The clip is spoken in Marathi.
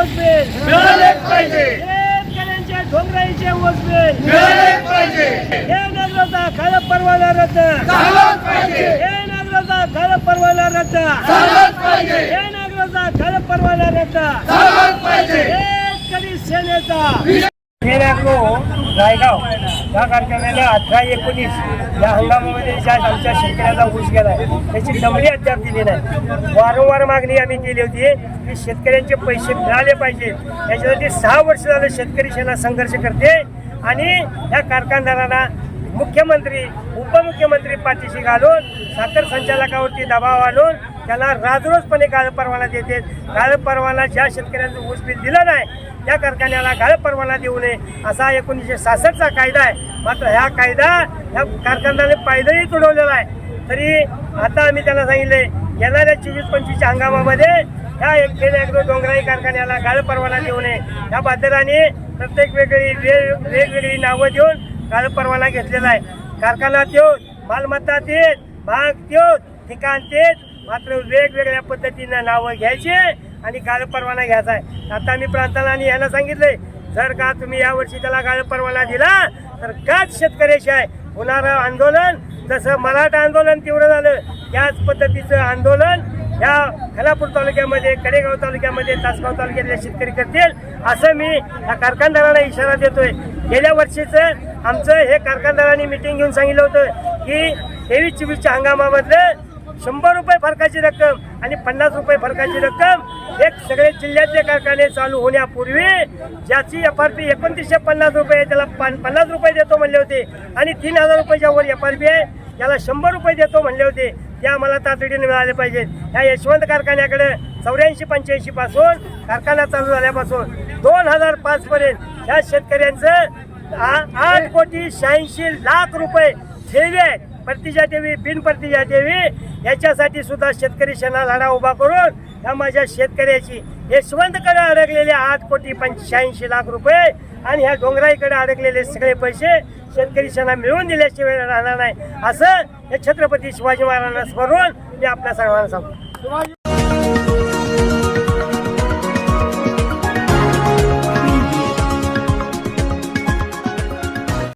ओसबेल मिळालेच पाहिजे. शेतकऱ्यांच्या ठोंगराईचे ओसबेल मिळालेच पाहिजे. हे नागरता खरं परवाना रद्द. झालाच पाहिजे. हे नागरता खरं परवाना रद्द. झालाच पाहिजे. हे नागरता खरं परवाना रद्द. झालाच पाहिजे. शेतकरी सेनेचा. रायगाव या कारखान्याने अठरा एकोणीस या हंगामामध्ये ज्या आमच्या शेतकऱ्याला ऊस आहे त्याची दमडी अद्याप दिली नाही. वारंवार मागणी आम्ही केली होती की शेतकऱ्यांचे पैसे मिळाले पाहिजे. याच्यासाठी सहा वर्ष झालं शेतकरी सेना संघर्ष करते आणि या कारखानदारांना मुख्यमंत्री उपमुख्यमंत्री पाठीशी घालून साखर संचालकावरती दबाव आणून त्याला राजरोजपणे गाळ परवाना देते. गाळ परवाना ज्या शेतकऱ्यांचं ऊस बिल दिलं नाही त्या कारखान्याला गाळप परवाना देऊ नये असा एकोणीसशे सहासष्टचा कायदा आहे. मात्र ह्या कायदा ह्या कारखान्याने पायदळी तुडवलेला आहे. तरी आता आम्ही त्यांना सांगितले येणाऱ्या चोवीस पंचवीसच्या हंगामामध्ये ह्या एकशे अॅग्रो डोंगराई कारखान्याला गाळ परवाना देऊ नये. या बाजाराने प्रत्येक वेगळी वेग वेगवेगळी नावं देऊन गाळ परवाना घेतलेला आहे. कारखाना त्योच मालमत्ता तेच भाग त्योच ठिकाण तेच मात्र वेगवेगळ्या पद्धतीनं नावं घ्यायची आणि गाळप परवाना घ्यायचा आहे. आता मी प्रांताला आणि यांना सांगितले जर का तुम्ही यावर्षी त्याला गाळप परवाना दिला तर काच शेतकऱ्याशी आहे. होणारं आंदोलन जसं मराठा आंदोलन तीव्र झालं त्याच पद्धतीचं आंदोलन या खलापूर तालुक्यामध्ये कडेगाव तालुक्यामध्ये तासगाव तालुक्यातले शेतकरी करतील असं मी या कारखानदारांना इशारा देतोय. गेल्या वर्षीचं आमचं हे कारखानदारांनी मिटिंग घेऊन सांगितलं होतं की तेवीस चोवीसच्या हंगामामधलं शंभर रुपये फरकाची रक्कम आणि पन्नास रुपये फरकाची रक्कम एक सगळे जिल्ह्यातले कारखाने चालू होण्यापूर्वी ज्याची एफ आर पी एकोणतीसशे पन्नास रुपये आहे, त्याला पन्नास रुपये देतो म्हणले होते आणि तीन हजार रुपयाच्या वर एफ आर पी आहे त्याला शंभर रुपये देतो म्हणले होते. ते आम्हाला तातडीने मिळाले पाहिजेत. या यशवंत कारखान्याकडे चौऱ्याऐंशी पंच्याऐंशी पासून कारखाना चालू झाल्यापासून दोन हजार पाच पर्यंत ह्या शेतकऱ्यांचं आठ कोटी शहाऐंशी लाख रुपये ठेवी आहेत. परतीच्या देवी बिनपरतीच्या देवी याच्यासाठी सुद्धा शेतकरी शेणा लढा उभा करून या माझ्या शेतकऱ्याची यशवंतकडे अडकलेले आठ कोटी पंच्याऐंशी लाख रुपये आणि ह्या डोंगराईकडे अडकलेले सगळे पैसे शेतकरी शेणा मिळवून दिल्याशिवाय राहणार नाही. असं हे छत्रपती शिवाजी महाराजांना स्मरून मी आपल्या सर्वांना सांगतो.